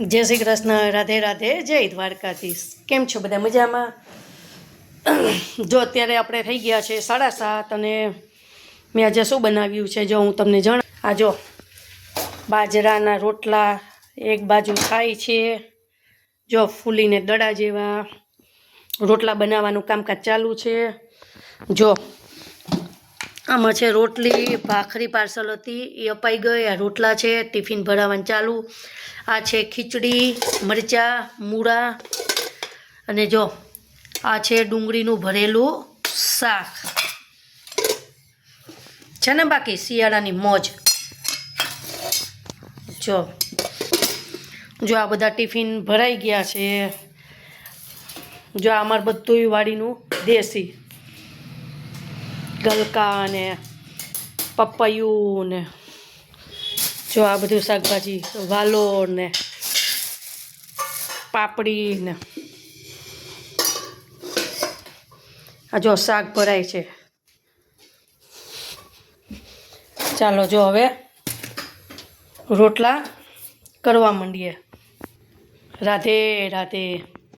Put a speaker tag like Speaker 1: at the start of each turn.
Speaker 1: જય શ્રી કૃષ્ણ, રાધે રાધે, જય દ્વારકાધીશ. કેમ છો બધા મજામાં? જો અત્યારે આપણે થઈ ગયા છે સાડા સાત અને મેં આજે શું બનાવ્યું છે જો હું તમને જણ આ જો, બાજરાના રોટલા એક બાજુ થાય છે. જો ફૂલીને દડા જેવા રોટલા બનાવવાનું કામકાજ ચાલુ છે. જો આમાં છે રોટલી, ભાખરી પાર્સલ હતી, એ અપાઈ ગઈ. આ રોટલા છે, ટિફિન ભરાવાનું ચાલુ. આ છે ખીચડી, મરચાં, મૂળા અને જો, આ છે ડુંગળીનું ભરેલું શાક. છે ને બાકી શિયાળાની મોજ? જો જો આ બધા ટિફિન ભરાઈ ગયા છે. જો અમારે બધું વાડીનું દેશી ગલકા ને પપૈયું ને જો આ બધું શાકભાજી વાલોર ને પાપડી ને આ જો શાક ભરાય છે. ચાલો જો હવે રોટલા કરવા માંડીએ. રાધે રાધે.